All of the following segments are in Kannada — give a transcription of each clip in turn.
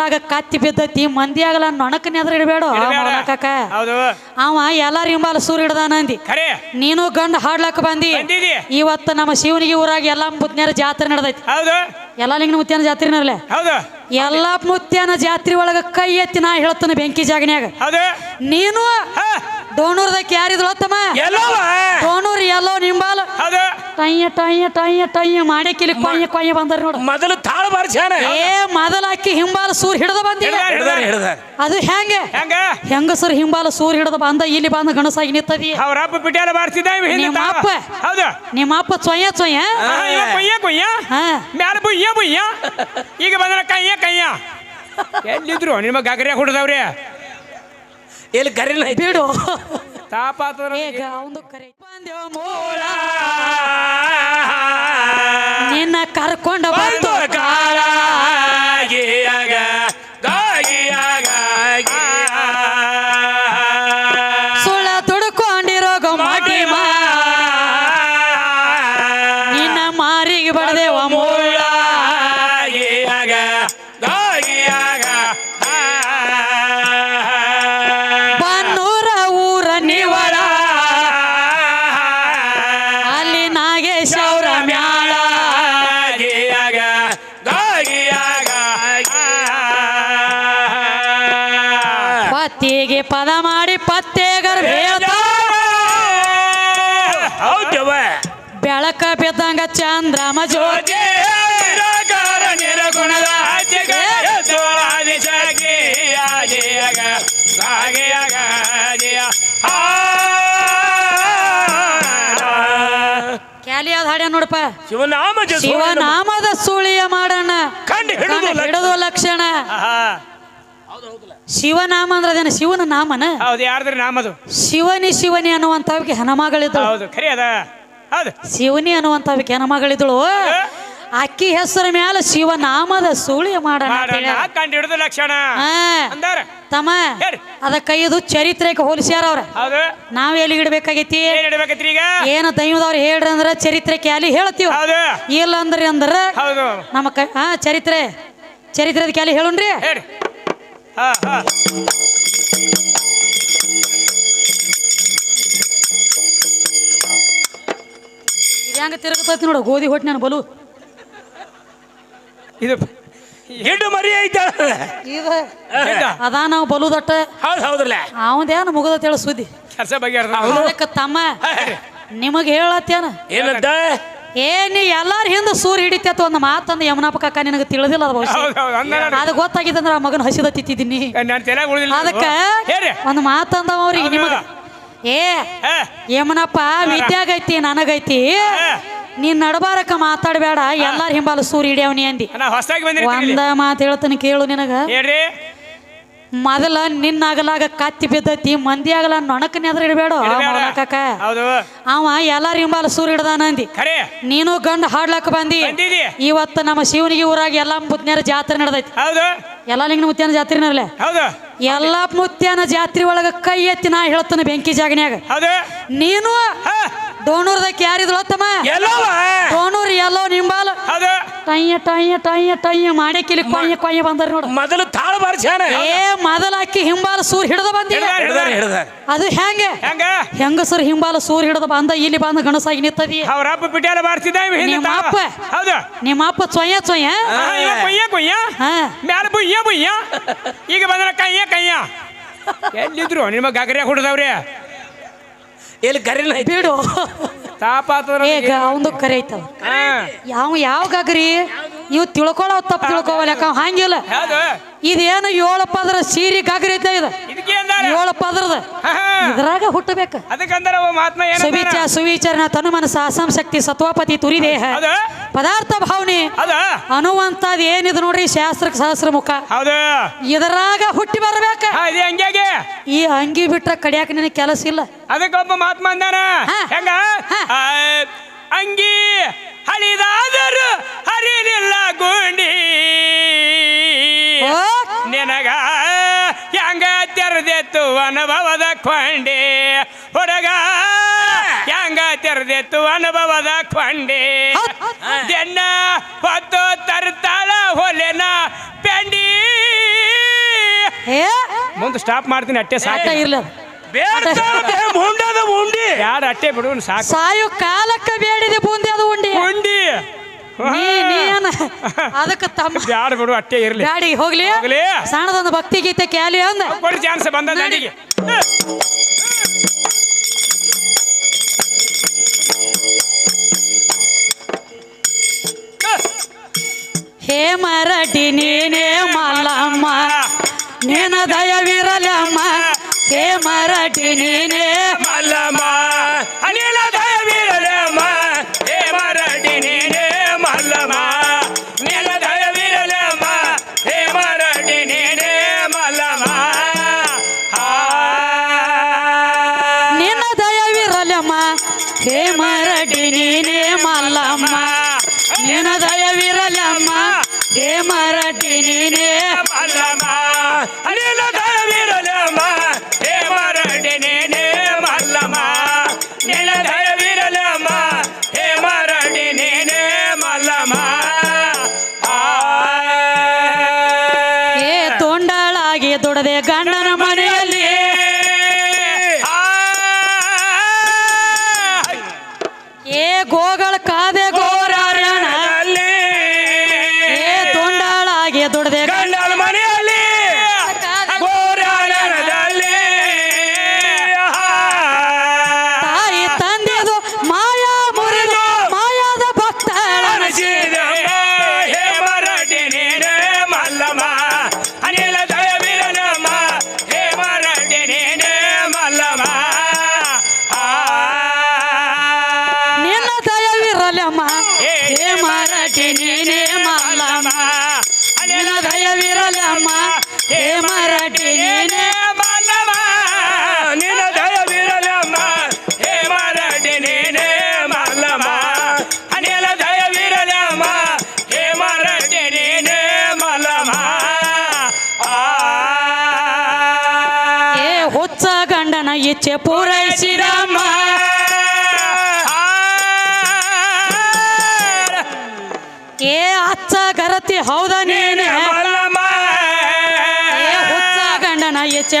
ಅಗಲಾಗ ಕತ್ತಿ ಬಿದ್ದೈತಿ ಮಂದಿ ಆಗಲ್ಲ ನೊಣಕ ನೆದ್ರ ಇಡಬೇಡ. ಕಾಕ ಅವ ಎಲ್ಲಾರ ಹಿಂಬಾಲ ಸೂರ್ ಹಿಡ್ದಾನ ಅಂದಿ. ನೀನು ಗಂಡ ಹಾಡ್ಲಕ್ ಬಂದಿ. ಇವತ್ತು ನಮ್ಮ ಶಿವನಿಗೆ ಊರಾಗ ಎಲ್ಲಾ ಮುತ್ನ್ಯಾರ ಜಾತ್ರೆ ನಡೆದೈತಿ. ಎಲ್ಲಾ ಲಿಂಗ ಮುತ್ಯಾನ ಜಾತ್ರೆ ಹೌದು. ಎಲ್ಲಾ ಮುತ್ಯಾನ ಜಾತ್ರೆ ಒಳಗ ಕೈ ಎತ್ತಿ ನಾ ಹೇಳ್ತಾನೆ ಬೆಂಕಿ ಜಾಗನ್ಯಾಗ. ನೀನು ಡೋಣೂರ್ದಕ್ಕೆ ಯಾರಿದ್ರು ತಮ್ಮ ಡೋಣೂರ್ ಎಲ್ಲೋ ನಿಂಬಾಲ. ಹೌದು ಟಯ್ಯ ಟಯ್ಯ ಟಯ್ಯ ಟಯ್ಯ ಕಿಲಿ ಕೊಯ್ಯ ಕೊಯ್ಯ ಬಂದಾರ ನೋಡು. ಮೊದಲು ತಾಳ ಬಾರಿಸ್ಯಾನ? ಏ ಮೊದಲ ಅಕ್ಕಿ ಹಿಂಬಾಲ ಸೂರ್ ಹಿಡ್ದ ಬಂದಿಲ್ಲ ಹಿಡ್ದಾರ, ಹಿಡ್ದಾರ ಹಿಡ್ದಾರ. ಅದು ಹೆಂಗೆ? ಹೆಂಗ? ಹೆಂಗಸರು ಹಿಂಬಾಲ ಸೂರ್ ಹಿಡ್ದ ಬಂದ ಇಲ್ಲಿ ಬಂದ ಗಣಸಾಗಿ ನಿಂತದಿ. ಅವ್ರ ಅಪ್ಪ ಪಿಟ್ಯಾಲ ಬಾರ್ಸಿದ ನಿಮ್ಮ. ಅಪ್ಪ? ಹೌದು. ನಿಮ್ಮ ಅಪ್ಪ ಚೊಯ್ಯ? ಚೊಯ್ಯ ಕೊಯ್ಯ ಕೊಯ್ಯ? ಮ್ಯಾಲ ಬುಯ್ಯ ಬುಯ್ಯ? ಈಗ ಬಂದ್ರ ಕಯ್ಯ ಕಯ್ಯ ಎಲ್ಲಿದ್ರು ನಿಮ್ಮ ಗಗರ್ಯಾಗ ಹುಡ್ದವ್ರಿ? ಎಲ್ಲಿ ಗರಿಲ್ಲ ಬಿಡು. ತಾಪಾತದ್ರ ಈಗ ಅವಂದು ಕರೆ ಬಂದೆವ ನಿನ್ನ ಕರ್ಕೊಂಡ ಬಂದು ಕಾಲ. ಪತ್ತಿಗೆ ಪದ ಮಾಡಿ ಪತ್ತೇಗರ್ ಬೆಳಕ ಬಿದ್ದಂಗ ಚಂದ್ರಮ ಜ್ಯೋತಿ ಕ್ಯಾಲಿ ಅದ ಹಾಡ್ಯ ನೋಡಪ್ಪ. ಶಿವನಾಮದ ಸುಳಿಯ ಮಾಡೋಣ. ಹಿಡಿದು ಲಕ್ಷಣ. ಶಿವನಾಮ ಅಂದ್ರೆ ಅದೇನ? ಶಿವನ ನಾಮನ? ಹೌದು ಯಾರ್ದ್ರ ನಾಮ ಅದು? ಶಿವನಿ ಶಿವನಿ ಅನ್ನುವಂತವಕ್ಕೆ ಹೆಣಮಗಳಿದ್ದಳು ಹೌದು ಖರಿ ಅದ. ಹೌದು. ಶಿವನಿ ಅನ್ನುವಂತವಕ್ಕೆ ಹೆಣಮಗಳಿದ್ದಳು ಅಕ್ಕಿ ಹೆಸರ ಮ್ಯಾಲ ಶಿವನಾಮದ ಸುಳಿ ಮಾಡೋಣ. ಕಂಡು ಹಿಡಿದು ಲಕ್ಷಣ. ಅಂದಾರ? ತಮ್ಮ ಹೇಳಿ. ಅದ ಕೈದು ಚರಿತ್ರೆಗೆ ಹೋಲಿಸ್ಯಾರ ಅವ್ರ. ನಾವ್ ಎಲ್ಲಿ ಇಡ್ಬೇಕಾಗೈತಿ? ಏನ್ ದೈವದವ್ರ ಹೇಳ್ರಿ ಅಂದ್ರ ಚರಿತ್ರೆ ಕ್ಯಾಲಿ ಹೇಳ್ತೀವಿ. ಇಲ್ಲ ಅಂದ್ರಿ ಅಂದ್ರ ನಮ್ಮ ಚರಿತ್ರೆ. ಚರಿತ್ರದ ಕ್ಯಾಲಿ ಹೇಳುಣ್ರಿ. ಹೇಳಿ. ಹಾ ಹಾ. ಹೆಂಗ ತಿರುಗತೈತಿ ನೋಡು ಗೋಧಿ ಹೊಟ್ಟೆ ನಾನು ಬಲು. ಇದು ಹೆಣ್ಣು ಮರಿ ಐತೆ. ಇದು ಅದ ನಾವು ಬಲುದಟ್ಟ. ಹೌದು ಹೌದ್ರಲ್ಲ. ಅವಂದೇನು ಮುಗದ ಹೇಳ ಸುದ್ದಿ. ಕೆಲಸ ಬಗ್ಗೆ ತಮ್ಮ ನಿಮಗೆ ಹೇಳತ್ತೇನ? ಏನಂತ? ಏ ನೀ ಎಲ್ಲಾರ ಹಿಂದೆ ಸೂರ್ ಹಿಡಿತೈತ ಒಂದು ಮಾತಂದ ಯಮನಪ್ಪ ಕಾಕ ನಿನಗೆ ತಿಳಿದಿಲ್ಲ ಅದು ಬಹುಶಃ. ಅದು. ಗೊತ್ತಾಗಿದ್ದಂದ್ರ ಆ ಮಗನ ಹಸಿದ ತಿತ್ತಿದ್ದೀನಿ. ಅದಕ್ಕ ಒಂದು ಮಾತಂದ ಅವ್ರಿಗೆ ನಿಮಗ. ಏ ಯಮುನಪ್ಪ ವಿದ್ಯಾಗೈತಿ ನನಗೈತಿ. ನೀನ್ ನಡಬಾರಕ ಮಾತಾಡಬೇಡ ಎಲ್ಲಾರ ಹಿಂಬಾಲ ಸೂರ್ ಹಿಡಿಯವನಿ ಅಂದಿ. ಒಂದ ಮಾತು ಹೇಳ್ತಾನೆ ಕೇಳು ನಿನಗ. ಹೇಳ್ರಿ ನಿನ್ನ ನಿನ್ನಾಗಲಾಗ ಕತ್ತಿ ಬಿದ್ದೈತಿ ಮಂದಿ ಆಗಲ ನೊಣಕ್ ನೆದ್ರ ಇಡಬೇಡ. ಕಾಕ ಅವ ಎಲ್ಲಾರ ಹಿಂಬಾಲ ಸೂರ್ ಹಿಡ್ದಾನ ಅಂದಿ. ನೀನು ಗಂಡ ಹಾಡ್ಲಾಕ ಬಂದಿ. ಇವತ್ತು ನಮ್ಮ ಶಿವನಿಗೆ ಊರಾಗ ಎಲ್ಲಾ ಮುತ್ನ್ಯಾರ ಜಾತ್ರೆ ನಡೆದೈತಿ. ಎಲ್ಲಾ ಲಿಂಗ ಮುತ್ಯಾನ ಜಾತ್ರೆ ಹೌದು. ಎಲ್ಲಾ ಮುತ್ಯಾನ ಜಾತ್ರೆ ಒಳಗ ಕೈ ಎತ್ತಿ ನಾ ಹೇಳ್ತಾನೆ ಬೆಂಕಿ ಜಾಗನ್ಯಾಗ. ನೀನು ದೋಣೂರ್ದಕ್ಕೆ ಯಾರಿದ್ರು ತಮ್ಮ ಡೋಣೂರ್ ಎಲ್ಲೋ ನಿಂಬಾಲ. ಹೌದು ಟಯ್ಯ ಟಯ್ಯ ಟಯ್ಯ ಟಯ್ಯ ಮಾಡಕ್ಕಿಲಿ ಕೊಯ್ಯ ಕೊಯ್ಯ ಬಂದಾರ ನೋಡು. ಮೊದಲು ತಾಳ ಬಾರಿಸ್ಯಾನ? ಏ ಮೊದಲ ಅಕ್ಕಿ ಹಿಂಬಾಲ ಸೂರ್ ಹಿಡಿದ ಬಂದಿಲ್ಲ ಹಿಡ್ದಾರ, ಅದು ಹೆಂಗೆ? ಹೆಂಗ? ಹೆಂಗಸರು ಹಿಂಬಾಲ ಸೂರ್ ಹಿಡ್ದ ಬಂದ ಇಲ್ಲಿ ಬಂದ ಗಣಸಾಗಿ ನಿಂತದಿ. ಅವ್ರ ಅಪ್ಪ ಇವ ಹಿಂದೆ ನಿಮ್ಮ. ಅಪ್ಪ? ಹೌದು. ನಿಮ್ಮ ಅಪ್ಪ ಚೊಯ್ಯ ಚೊಯ್ಯ? ಕೊಯ್ಯ ಕೊಯ್ಯ? ಮ್ಯಾಲ ಬುಯ್ಯ ಬುಯ್ಯ? ಈಗ ಬಂದ್ರ ಕಯ್ಯ ಕಯ್ಯ ಎಲ್ಲಿದ್ರು ನಿಮ್ಮ ಗಗರ್ಯಾಗ ಹುಡ್ದವ್ರಿ? ಎಲ್ಲಿ ಐತಿ ಬಿಡು. ಈಗ ಅವಂದು ಕರೆ ಯಾವ ಯಾವ ಗಗ್ರಿ ಇವ್ ತಿಳ್ಕೊಳ್ಳೋ ತಪ್ಪು ತಿಳ್ಕೊವಲ್ಯಾಕ ಅವ ಹಂಗಿಲ್ಲ. ಇದೇನು ಏಳು ಪದರ ಸೀರೆ ಗಗ್ರಿ ಐತೆ ಇದು. ಏಳು ಪದರದ. ಇದ್ರಾಗ ಹುಟ್ಟಬೇಕು. ಅದಕ್ಕೆ ಅಂದಾರ ಅವ ಮಾತ್ಮ ಏನ ಸುವಿಚ ಸುವಿಚಾರಣ ತನು ಮನಸ್ಸ ಅಸಂ ಶಕ್ತಿ ಸತ್ವಪತಿ ತುರಿದೇಹ. ದೇಹ ಪದಾರ್ಥ ಭಾವನೆ. ಅನುವಂತದ್ ಅನ್ನುವಂಥದ್ದು ಏನಿದೆ ನೋಡ್ರಿ ಶಾಸ್ತ್ರಕ್ಕೆ ಸಹಸ್ರ ಮುಖ. ಇದರಾಗ ಹುಟ್ಟಿ ಬರ್ಬೇಕು. ಈ ಅಂಗಿ ಬಿಟ್ರ ಕಡಿಯಾಕ ನಿನಗೆ ಕೆಲಸ ಇಲ್ಲ. ಅದಕ್ಕೆ ಒಬ್ಬ ಮಾತು ಮಾಡ್ದಾನ ಹಾ. ಹೆಂಗ? ಅಂಗಿ ಹಳಿದಾದರು ಹರಿಲಿಲ್ಲ ಗುಂಡಿ. ನಿನಗ ಹೆಂಗ ತೆರೆದೆತ್ತು ಅನುಭವದ ಕೊಂಡಿ? ಹೊರಗ ಹೆಂಗ ತೆರೆದೆತ್ತು ಅನುಭವದ ಕೊಂಡಿ? ಹೌದ್, ಹೌದ್. ದಿನ ಹೊತ್ತು ತರ್ತಾಳ ಹೊಲೆನ ಪೆಂಡಿ ಮುಂದೆ ಸ್ಟಾಪ್ ಮಾಡ್ತೀನಿ ಅಟ್ಟೆ ಸಾಕಿ. ಇರ್ಲಿ ಮುಂಡದ ಉಂಡಿ. ಯಾರು ಅಟ್ಟೆ ಬಿಡು ಸಾಕು. ಸಾಯು ಕಾಲಕ್ಕೆ ಬೇಡಿದೆ ಬೂಂದಿ ಅದು ಉಂಡಿ. ಉಂಡಿ. ನೀನ ಅದಕ್ಕೆ ತಮ್ಮ ಬ್ಯಾಡ ಬಿಡು ಅಟ್ಟೆ ಇರ್ಲಿ. ಗಾಡಿ ಹೋಗ್ಲಿ. ಹೋಗ್ಲಿ. ಸಣ್ಣದೊಂದು ಭಕ್ತಿ ಗೀತೆ ಕ್ಯಾಲಿ ಅಂದ. ಕೊಡಿ ಚಾನ್ಸ್ ಬಂದ ಹೇ ಮರಡಿ ನೀನೇ ಮಲ್ಲಮ್ಮ. ನಿನ ದಯವಿರಲಮ್ಮ ಹೇ ಮರಾಠಿ ನೀನೇ. ಮಲ್ಲಮ್ಮ ಅನಿಲ ಇಚ್ಛೆ ಪೂರೈಸಿದಮ್ಮ ಏ ಅಚ್ಚ ಗರತಿ ಹೌದ ನೀನು. ಏ ಹುಚ್ಚ ಗಂಡನ ಇಚ್ಛೆ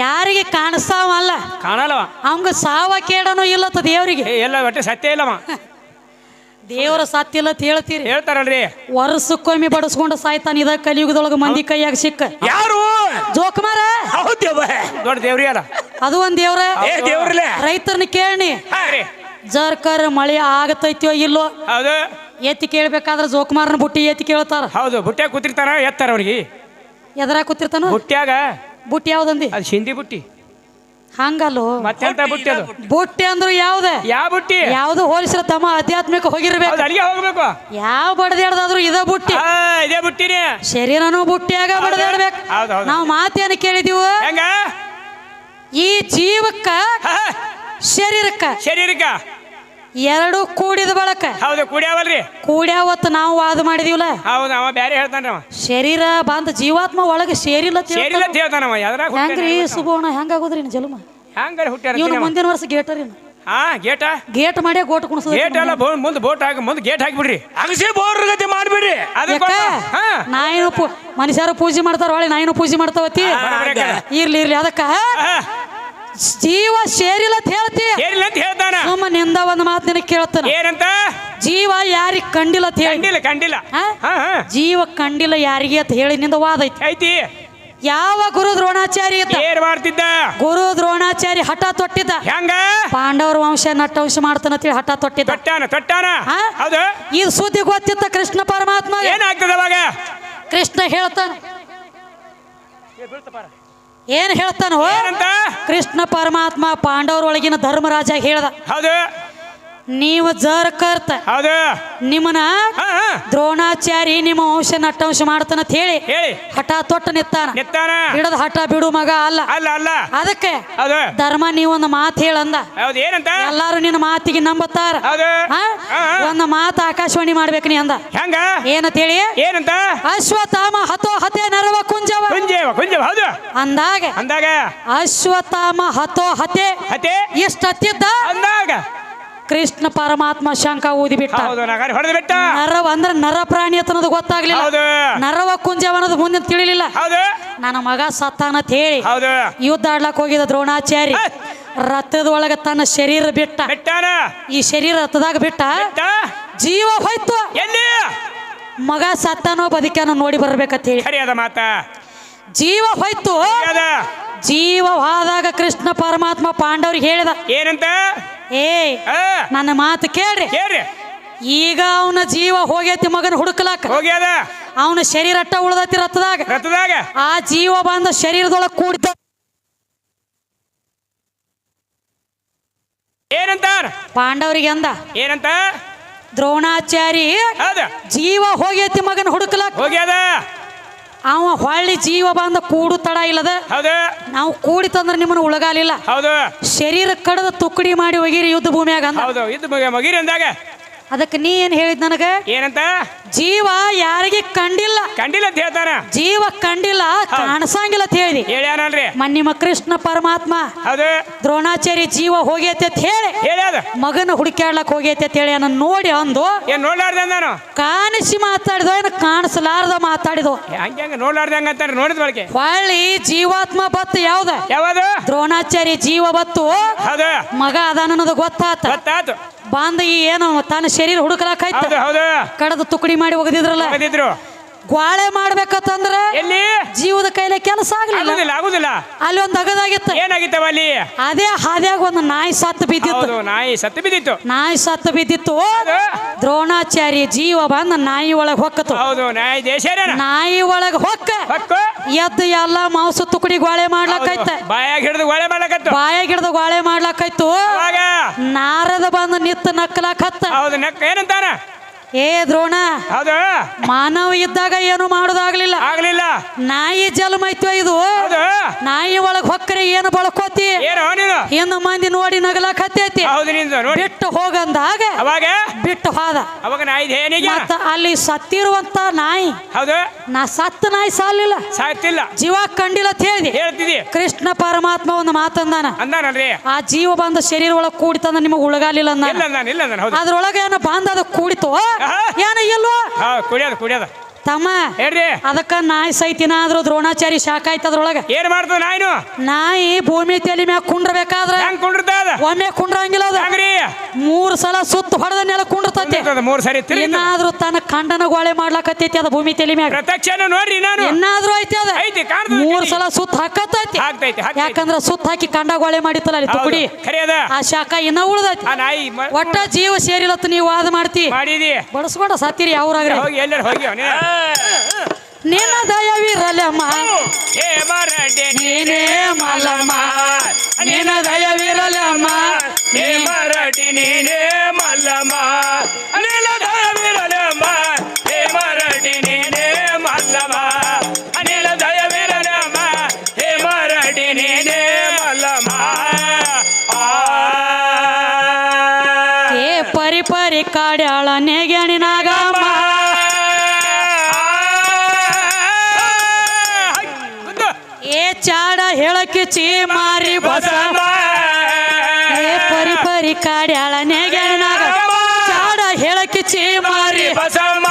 ಯಾರಿಗೆ ಕಾಣಿಸ್ತಾವಲ್ಲ? ಕಾಣಲ್ಲವ. ಅವಂಗ ಸಾವ ಕೇಡನೂ ಇಲ್ಲ ದೇವ್ರಿಗೆ. ಏ ಎಲ್ಲ ಒಟ್ಟೆ ಸತ್ಯ ಇಲ್ಲವ. ದೇವರ ಸತ್ಯ ಅಂತ ಹೇಳ್ತೀರಿ. ಹೇಳ್ತಾರಲ್ರಿ. ವರ್ಷಕ್ಕೊಮ್ಮೆ ಬಡಸ್ಕೊಂಡು ಸಾಯ್ತಾನ ಇದ ಕಲಿಯುಗದೊಳಗ ಮಂದಿ ಕೈಯಾಗ ಸಿಕ್ಕ. ಯಾರು? ಜೋಕುಮಾರ? ದೊಡ್ಡ ದೇವ್ರಿ ಅಲ್ಲ ಅದು ಒಂದ್ ದೇವ್ರ. ಏ ದೇವ್ರಲೆ ರೈತರನ್ನ ಕೇಳಿ ಹಾಂ ಜರ್ಕರ್ ಮಳೆ ಆಗತೈತ್ಯೋ ಇಲ್ಲೋ? ಹೌದು. ಎತ್ತಿ ಕೇಳ್ಬೇಕಾದ್ರೆ ಜೋಕುಮಾರನ ಬುಟ್ಟಿ ಎತ್ತಿ ಕೇಳ್ತಾರ. ಹೌದು ಬುಟ್ಟಿಯಾಗ ಕೂತಿರ್ತಾರ ಎತ್ತಾರ ಅವ್ರಿಗೆ ಎದರ ಕೂತಿರ್ತಾನ? ಬುಟ್ಟ್ಯಾಗ ಬುಟ್ಟಿ ಯಾವ್ದಂದಿ? ಅದು ಶಿಂದಿ ಬುಟ್ಟಿ. ಹಂಗಲ್ಲೋ? ಮತ್ತೆಂತ ಬುಟ್ಟಿ ಅದು? ಬುಟ್ಟಿ ಅಂದ್ರೆ ಯಾವ್ದ? ಯಾವ ಬುಟ್ಟಿ? ಯಾವ್ದು ಹೋಲಿಸಿರ ತಮ್ಮ ಆಧ್ಯಾತ್ಮಿಕ ಹೋಗಿರ್ಬೇಕು. ಅಲ್ಲಿಗೆ ಹೋಗ್ಬೇಕು. ಯಾವ ಬಡದಾಡ್ದಾದ್ರು ಇದ ಬುಟ್ಟಿ. ಆ ಇದೇ ಬುಟ್ಟಿನೇ. ಶರೀರನು ಬುಟ್ಟಿಯಾಗ ಬಡದಾಡ್ಬೇಕು ಹೌದು, ಹೌದು. ನಾವು ಮಾತೇನು ಕೇಳಿದೀವು? ಹೆಂಗ? ಈ ಜೀವಕ್ಕ ಶರೀರಕ್ಕ. ಶರೀರಕ್ಕ. ಎರಡು ಕೂಡಿದ ಬಳಕ. ಹೌದು ಕುಡಿಯಾವಲ್ರಿ? ಕೂಡ್ಯಾವತ್ತು ನಾವು ವಾದ ಮಾಡಿದೀವಲ್ಲ? ಹೌದು ಅವ ಬ್ಯಾರೆ ಹೇಳ್ತಾನ ಅವ. ಶರೀರ ಬಂದ ಜೀವಾತ್ಮ ಒಳಗೆ ಸೇರಿಲ್ಲ ಅಂತ ಸೇರಿಲ್ಲ ಹೇಳ್ತಾನ. ಅಂತ ಹೇಳ್ತಾನವ ಹೆಂಗ್ರಿ ಸುಬೋಣ ಹೆಂಗಾಗೋದ್ರಿ ಇನ್ನು ಜಲಮ? ಹಂಗಾರೆ ಹುಟ್ಟ್ಯಾರ ಇವನು ಮುಂದಿನ ವರ್ಷ ಗೇಟರಿ ಹಾ ಗೇಟ? ಗೇಟ್ ಮಾಡಿ ಗೋಟ್ ಕುಣಿಸೋದು ಗೇಟ್ ಎಲ್ಲ ಬೋ- ಮುಂದೆ ಬೋಟ್ ಹಾಕಿ ಮುಂದೆ ಗೇಟ್ ಹಾಕಿಬಿಡ್ರಿ. ಅಗಸಿ ಬೋರ್ ಗತಿ ಮಾಡ್ಬಿಡ್ರಿ ಅದಕ್ಕೆ ಹಾ. ನಾಯಿನು ಪೂ ಮನುಷ್ಯರು ಪೂಜೆ ಮಾಡ್ತಾರ ಹೊಳೆ ನಾಯಿನ ಪೂಜೆ ಮಾಡ್ತಾವತಿ ಅಕ್ಕ. ಇರ್ಲಿ ಇರ್ಲಿ ಅದಕ್ಕ. ಹಾ, ಜೀವ ಸೇರಿಲ್ಲ ಅಂತ ಹೇಳ್ತಿ. ಸೇರಿಲ್ಲ ಅಂತ ಹೇಳ್ತಾನ. ನಮ್ಮ ನಿಂದ ಒಂದು ಮಾತು ನಿನಗೆ ಕೇಳ್ತಾನ. ಏನಂತ? ಜೀವ ಯಾರಿಗ್ ಕಂಡಿಲ್ಲ ಅಂತ ಹೇಳಿ. ಕಂಡಿಲ್ಲ ಕಂಡಿಲ್ಲ. ಹಾ? ಹಾ ಹಾ. ಜೀವ ಕಂಡಿಲ್ಲ ಯಾರಿಗೆ ಅಂತ ಹೇಳಿ ನಿಂದ ವಾದ ಐತಿ. ಐತಿ. ಯಾವ ಗುರು ದ್ರೋಣಾಚಾರಿ ಇದ್ದ? ಏನ್ ಮಾಡ್ತಿದ್ದ ಗುರು ದ್ರೋಣಾಚಾರಿ ಹಠ ತೊಟ್ಟಿದ್ದ. ಹೆಂಗ? ಪಾಂಡವರ ವಂಶ ನಟ್ಟವಂಶ ಹೇಳಿ ಹಠ ತೊಟ್ಟಿದ್ದ. ತೊಟ್ಟಾನ ತೊಟ್ಟಾನ? ಹೌದು. ಈ ಸುದ್ದಿ ಗೊತ್ತಿತ್ತ ಕೃಷ್ಣ ಪರಮಾತ್ಮ ಏನಾಗ್ತದ ಅವಾಗ? ಕೃಷ್ಣ ಹೇಳ್ತಾನ. ಏನ್ ಹೇಳ್ತಾನೋ? ಏನಂತ? ಕೃಷ್ಣ ಪರಮಾತ್ಮ ಪಾಂಡವರೊಳಗಿನ ಧರ್ಮರಾಜ ಹೇಳ್ದ. ಹೌದು. ನೀವು ಜರ್ ಕರ್ತ. ಹೌದು. ನಿಮ್ಮನ ದ್ರೋಣಾಚಾರಿ ನಿಮ್ಮ ವಂಶ ನಟ್ಟಂಶ ಮಾಡ್ತಾನಂತ ಹೇಳಿ ಹೇಳಿ. ಹಠ ತೊಟ್ಟ ನಿತ್ತಾನ. ನಿತ್ತಾನ. ಹಿಡದ ಹಠ ಬಿಡು ಮಗ ಅಲ್ಲ. ಅಲ್ಲ ಅಲ್ಲ. ಅದಕ್ಕೆ ಧರ್ಮ ನೀವೊಂದು ಮಾತು ಹೇಳಂದ. ಏನಂತ? ಎಲ್ಲಾರು ನಿನ್ನ ಮಾತಿಗೆ ನಂಬತ್ತಾರ. ಒಂದು ಮಾತು ಆಕಾಶವಾಣಿ ಮಾಡ್ಬೇಕು ನೀ ಅಂದ. ಹೆಂಗ? ಏನಂತ ಹೇಳಿ? ಏನಂತ? ಅಶ್ವತಾಮ ಹತೋ ಹತೆ ನರವ ಕುಂಜವ. ಕುಂಜೇವ ಕುಂಜೇವ ಹೌದು. ಅಂದಾಗ ಅಂದಾಗ? ಅಶ್ವತ್ಥಾಮ ಹತೋ ಹತೆ? ಹತೆ ಎಷ್ಟು ಹತ್ತಿದ್ದ ಅಂದಾಗ? ಕೃಷ್ಣ ಪರಮಾತ್ಮ ಶಂಕ ಊದಿ ಬಿಟ್ಟ. ಹೌದು ನಗಾರಿ ಹೊಡೆದು ಬಿಟ್ಟ. ನರವ ಅಂದ್ರೆ ನರ ಪ್ರಾಣಿ ಅಂತ ಅನ್ನೋದು ಗೊತ್ತಾಗ್ಲಿಲ್ಲ. ಹೌದು. ನರವ ಕುಂಜವ ಅನ್ನೋದು ಮುಂದೆ ತಿಳಿಲಿಲ್ಲ. ಹೌದು. ನನ್ನ ಮಗ ಸತ್ತಾನತ್ ಹೇಳಿ ಹೌದು. ಯುದ್ಧ ಆಡ್ಲಕ್ ಹೋಗಿದ ದ್ರೋಣಾಚಾರಿ ರಥದ ರಥದೊಳಗ ತನ್ನ ಶರೀರ ಬಿಟ್ಟ. ಬಿಟ್ಟಾನ? ಈ ಶರೀರ ರಥದಾಗ ಬಿಟ್ಟ. ಬಿಟ್ಟ? ಜೀವ ಹೋಯ್ತು. ಎಲ್ಲಿ? ಮಗ ಸತ್ತಾನೋ ಬದುಕ್ಯಾನೋ ನೋಡಿ ಬರ್ಬೇಕಂತ ಹೇಳಿ ಖರಿ ಅದ ಮಾತ. ಜೀವ ಹೋಯ್ತು. ಅದ ಜೀವ ಹೋದಾಗ ಕೃಷ್ಣ ಪರಮಾತ್ಮ ಪಾಂಡವ್ರಿಗೆ ಹೇಳಿದ. ಏನಂತ? ಏ ನನ್ನ ಮಾತು ಕೇಳ್ರಿ. ಕೇಳ್ರಿ. ಈಗ ಅವನ ಜೀವ ಹೋಗೈತಿ ಮಗನ ಹುಡುಕ್ಲಾಕ. ಹೋಗ್ಯದ? ಅವನ ಶರೀರ ಅಟ್ಟ ಉಳ್ದೈತಿ ರಥದಾಗ. ರಥದಾಗ? ಆ ಜೀವ ಬಂದ ಶರೀರದೊಳಗೆ ಕೂಡಿದ ಏನಂತ ಪಾಂಡವರಿಗೆ ಅಂದ. ಏನಂತ? ದ್ರೋಣಾಚಾರಿ ಜೀವ ಹೋಗೈತಿ ಮಗನ ಹುಡುಕ್ಲಾಕ. ಹೋಗ್ಯದ? ಅವ ಹೊಳ್ಳಿ ಜೀವ ಬಂದ ಕೂಡು ತಡ ಇಲ್ಲದ. ನಾವು ಕೂಡಿತಂದ್ರ ನಿಮ್ಮನ್ನ ಉಳಗಾಲಿಲ್ಲ. ಶರೀರ ಕಡದ ತುಕ್ಕಡಿ ಮಾಡಿ ಹೋಗಿರಿ ಯುದ್ಧ ಭೂಮಿಯಾಗ ಅಂದ. ಹೌದು ಅದಕ್ಕೆ ನೀ ಏನ್ ಹೇಳಿದ್ ನನಗೆ? ಏನಂತ? ಜೀವ ಯಾರಿಗೆ ಕಂಡಿಲ್ಲ. ಕಂಡಿಲ್ಲ ಅಂತ ಹೇಳ್ತಾನ. ಜೀವ ಕಂಡಿಲ್ಲ ಕಾಣಸಂಗಿಲ್ಲ ಅಂತ ಹೇಳಿ. ಹೇಳ್ಯಾನಲ್ರಿ. ಮನ್ನಿಮ ಕೃಷ್ಣ ಪರಮಾತ್ಮ. ಹೌದು. ದ್ರೋಣಾಚಾರ್ಯ ಜೀವ ಹೋಗೈತೆ ಅಂತ ಹೇಳಿ. ಹೇಳ್ಯಾದ ಮಗನ ಹುಡುಕ್ಯಾಡ್ಲಕ್ ಹೋಗೈತೆ ಅಂತ ಹೇಳಿ ಅನ್ನ ನೋಡಿ ಅಂದು. ಏನ್ ನೋಡ್ಲಾರ್ದ ನಾನು ಕಾಣಿಸಿ ಮಾತಾಡಿದ ಏನು ಕಾಣಿಸಲಾರ್ದ ಮಾತಾಡಿದೋ? ಹಂಗೆ ಹಂಗೆ ನೋಡ್ಲಾರ್ದಂಗ ಅಂತಾನೆ ನೋಡಿದ ಬಳಕೆ ಹೊಳ್ಳಿ ಜೀವಾತ್ಮ ಬತ್ತು ಯಾವ್ದ? ಯಾವುದು? ದ್ರೋಣಾಚಾರ್ಯ ಜೀವ ಬತ್ತು. ಹೌದು. ಮಗ ಅದಾನನ್ನೋದು ಗೊತ್ತಾತ. ಗೊತ್ತಾತು. ಬಂದ ಈ ಏನು ತನ್ನ ಶರೀರ ಹುಡುಕಲಾಕಾಯ್ತು ಕಡದ ತುಕಡಿ ಮಾಡಿ ಒಗದಿದ್ರಲ್ಲ? ಗ್ವಾಳೆ ಮಾಡ್ಬೇಕಂತಂದ್ರ ಎಲ್ಲಿ? ಜೀವದ ಕೈಲೆ ಕೆಲಸ ಆಗ್ಲಿಲ್ಲ. ಆಗುದಿಲ್ಲ ಆಗುದಿಲ್ಲ. ಅಲ್ಲಿ ಒಂದ್ ಅಗದಾಗಿತ್ತು. ಏನಾಗಿತ್ತವ ಅಲ್ಲಿ? ಅದೇ ಹಾದ್ಯಾಗ ಒಂದು ನಾಯಿ ಸತ್ತು ಬಿದ್ದಿತ್ತು. ಹೌದು ನಾಯಿ ಸತ್ತು ಬಿದ್ದಿತ್ತು. ನಾಯಿ ಸತ್ತು ಬಿದ್ದಿತ್ತು. ದ್ರೋಣಾಚಾರಿ ದ್ರೋಣಾಚಾರ್ಯ ಜೀವ ಬಂದ ನಾಯಿ ಒಳಗ್ ಹೊಕ್ಕತು. ಹೌದು ನಾಯಿ ದೇಶೇನ ನಾಯಿ ಒಳಗ್ ಹೊಕ್ಕ. ಎದ್ದ ಎದ್ದು ಎಲ್ಲ ಮಾಂಸ ತುಕಡಿ ಗ್ವಾಳೆ ಮಾಡ್ಲಕ್ಕೈತ ಬಾಯಾಗ ಹಿಡಿದು ಒಳೆ ಬಾಯಾಗ ಹಿಡ್ದು ಗ್ವಾಳೆ ಮಾಡ್ಲಕ್ಕೈತು ಅವಾಗ ನಾರದ ಬಂದು ನಿತ್ತು ನಕ್ಕಲಾಕತ್ತ ಹೌದು ನಕ್ಕ ಏನಂತಾನ? ಏ ದ್ರೋಣ ಹೌದು. ಮಾನವ ಇದ್ದಾಗ ಏನು ಮಾಡೋದಾಗ್ಲಿಲ್ಲ. ಆಗ್ಲಿಲ್ಲ. ನಾಯಿ ಜನ್ಮ ಇದು? ನಾಯಿ ಒಳಗ್ ಹೊಕ್ಕರೆ ಏನು ಬಳಕೋತಿ? ಏನು ಮಂದಿ ನೋಡಿ ನಿಂದು ನೋಡಿ. ಬಿಟ್ಟು ಹೋಗಂದಾಗ ಅವಾಗ? ಬಿಟ್ಟು ಹೋದ. ಅವಾಗ ನಾಯಿ ಮತ್ತ ಅಲ್ಲಿ ಸತ್ತಿರುವಂತ ನಾಯಿ ಹೌದು. ನಾ ಸತ್ತ ನಾಯಿ ಸಾಲಿಲ್ಲ. ಸಾಯ್ತಿಲ್ಲ. ಜೀವ ಕಂಡಿಲ್ಲ ಅಂತ ಹೇಳಿದಿ ಹೇಳ್ತಿದಿ. ಕೃಷ್ಣ ಪರಮಾತ್ಮ ಒಂದು ಮಾತಂದಾನ. ಅಂದಾನಲ್ರಿ. ಆ ಜೀವ ಬಂದ ಶರೀರ ಒಳಗ್ ಕೂಡಿತಂದ ನಿಮಗ್ ಉಳಗಾಲಿಲ್ಲ ಹೌದು. ಅದ್ರೊಳಗ ಏನು ಬಂದ ಅದು ಕೂಡಿತು. ಏನ ಇಲ್ವೋ ಹಾ ಕುಡಿಯೋದು ಕುಡಿಯೋದು. ತಮ್ಮ ಹೇಳ್ರಿ. ಅದಕ್ಕ ನಾಯಿ ಸೈತಿನ ಆದ್ರೂ ದ್ರೋಣಾಚಾರಿ ಶಾಖ ಆಯ್ತು ಅದ್ರೊಳಗ? ಏನ್ ಮಾಡ್ತದ ನಾಯಿನು? ನಾಯಿ ಭೂಮಿ ತಲೆ ಮ್ಯಾಗ ಕುಂಡ್ರಬೇಕಾದ್ರ? ಹೆಂಗ್ ಕುಂಡಿರ್ತದ ಒಮ್ಮೆ ಕುಂಡ್ರಂಗಿಲ್ಲ ಅದ. ಮೂರು ಸಲ ಸುತ್ತ ಹೊಡೆದ ನೆಲ ಕುಂಡ್ರತೈತಿ. ಮೂರ್ ಸರಿ ಇನ್ನಾದ್ರೂ ತನ್ನ ಖಂಡನ ಗೋಳೆ ಮಾಡ್ಲಾಕತ್ತೈತಿ ಅದ ಭೂಮಿ ತಲೆ ಮ್ಯಾಗ. ಪ್ರತ್ಯಕ್ಷನ ನೋಡ್ರಿ ನಾನು. ಏನಾದ್ರೂ ಐತಿ ಅದ. ಐತಿ ಕಾಣ್ತದ ಮೂರ್ ಸಲ ಸುತ್ತ ಹಾಕತ್ತೈತಿ. ಹಾಕ್ತೈತಿ ಹಾಕ್ತೈತಿ. ಯಾಕಂದ್ರ ಸುತ್ತ ಹಾಕಿ ಕಂಡ ಗೋಳೆ ಮಾಡಿತ್ತಲ್ಲ ಅಲ್ಲಿ ತುಕಡಿ? ಖರೆ ಅದ. ಆ ಶಾಖ ಇನ್ನ ಉಳ್ದೈತಿ. ಆ ನಾಯಿ ಮ- ಒಟ್ಟ ಜೀವ ಸೇರಿಲತ್ತ ನೀವು ವಾದ ಮಾಡ್ತಿ. ಮಾಡಿದಿ. ಬಡಸ್ಕೊಂಡ ಸತ್ತಿರಿ ಯಾವ್ರಾಗ್ರಿ. ಹೋಗಿ ಎಲ್ಲರೂ ಹೋಗಿ ಅವನೇ. ನಿನ್ನ ದಯವಿರಲಮ್ಮ. ಏ ಮರಡೆ ನೀನೇ ಮಲ್ಲಮ್ಮ. ನಿನ್ನ ದಯವಿರಲಮ್ಮ. ನೀ ಮರಡಿ ನೀನೇ ಮಲ್ಲಮ್ಮ. ಅನಿಲ ಮಾಡ್ಯಾಳ ನೆಗೆಣಿ ನಾಗಮ್ಮ ಏ ಚಾಡ ಹೇಳಕ್ಕೆ ಚೀ ಮಾರಿ ಬಸ. ಏ ಪರಿ ಪರಿ ಕಾಡ್ಯಾಳ ನೆಗೆಣಿ ನಾಗಮ್ಮ ಚಾಡ ಹೇಳಕ್ಕೆ ಚೀ ಮಾರಿ ಬಸಮ್ಮ